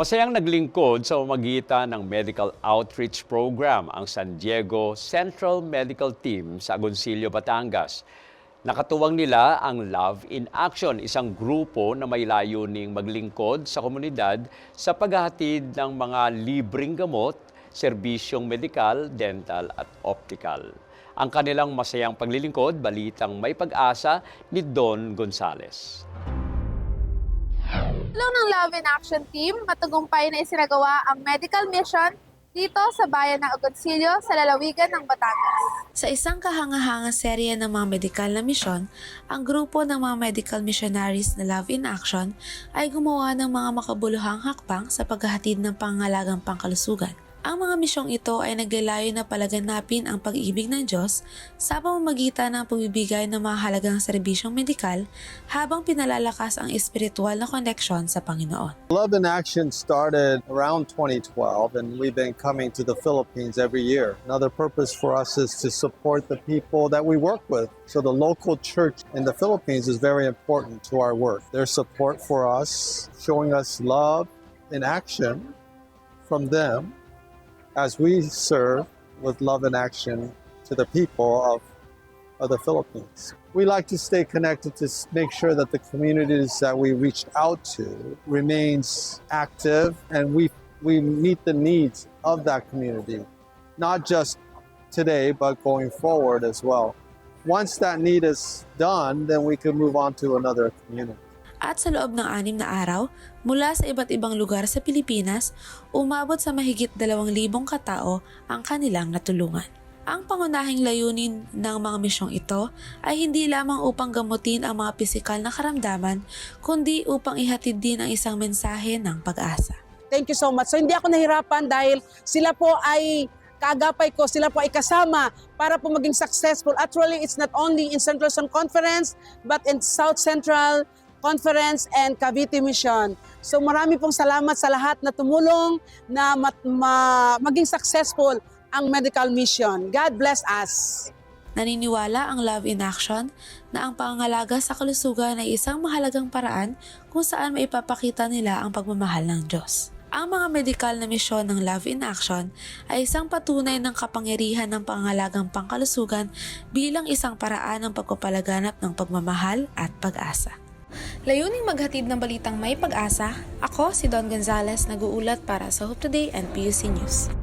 Masayang naglingkod sa pamagitan ng Medical Outreach Program ang San Diego Central Medical Team sa Agoncillo, Batangas. Nakatuwang nila ang Love in Action, isang grupo na may layuning maglingkod sa komunidad sa paghahatid ng mga libreng gamot, serbisyong medikal, dental at optical. Ang kanilang masayang paglilingkod, balitang may pag-asa ni Don Gonzales. Tulong ng Love in Action Team, matagumpay na isinagawa ang medical mission dito sa bayan ng Agoncillo sa lalawigan ng Batangas. Sa isang kahangahangang serye ng mga medikal na misyon, ang grupo ng mga medical missionaries na Love in Action ay gumawa ng mga makabuluhang hakbang sa paghahatid ng pangangalagang pangkalusugan. Ang mga misyong ito ay naglalayo na palaganapin ang pag-ibig ng Diyos sa pamamagitan ng pagbibigay ng mga halagang serbisyong medikal habang pinalalakas ang espiritual na koneksyon sa Panginoon. Love in Action started around 2012, and we've been coming to the Philippines every year. Another purpose for us is to support the people that we work with. So, the local church in the Philippines is very important to our work. Their support for us, showing us love in action from them as we serve with love and action to the people of, of the Philippines. We like to stay connected to make sure that the communities that we reached out to remains active and we we meet the needs of that community, not just today but going forward as well. Once that need is done, then we can move on to another community. At sa loob ng anim na araw, mula sa iba't ibang lugar sa Pilipinas, umabot sa mahigit 2,000 katao ang kanilang natulungan. Ang pangunahing layunin ng mga misyong ito ay hindi lamang upang gamutin ang mga pisikal na karamdaman, kundi upang ihatid din ang isang mensahe ng pag-asa. Thank you so much. So hindi ako nahirapan dahil sila po ay kaagapay ko, sila po ay kasama para po maging successful. Actually, it's not only in Central Luzon Conference, but in South Central Conference and Cavite Mission. So marami pong salamat sa lahat na tumulong na mat- ma- maging successful ang medical mission. God bless us. Naniniwala ang Love in Action na ang pangangalaga sa kalusugan ay isang mahalagang paraan kung saan maipapakita nila ang pagmamahal ng Diyos. Ang mga medikal na misyon ng Love in Action ay isang patunay ng kapangyarihan ng pangangalagang pangkalusugan bilang isang paraan ng pagpapalaganap ng pagmamahal at pag-asa. Layuning maghatid ng balitang may pag-asa, ako si Don Gonzales nag-uulat para sa Hope Today and PUC News.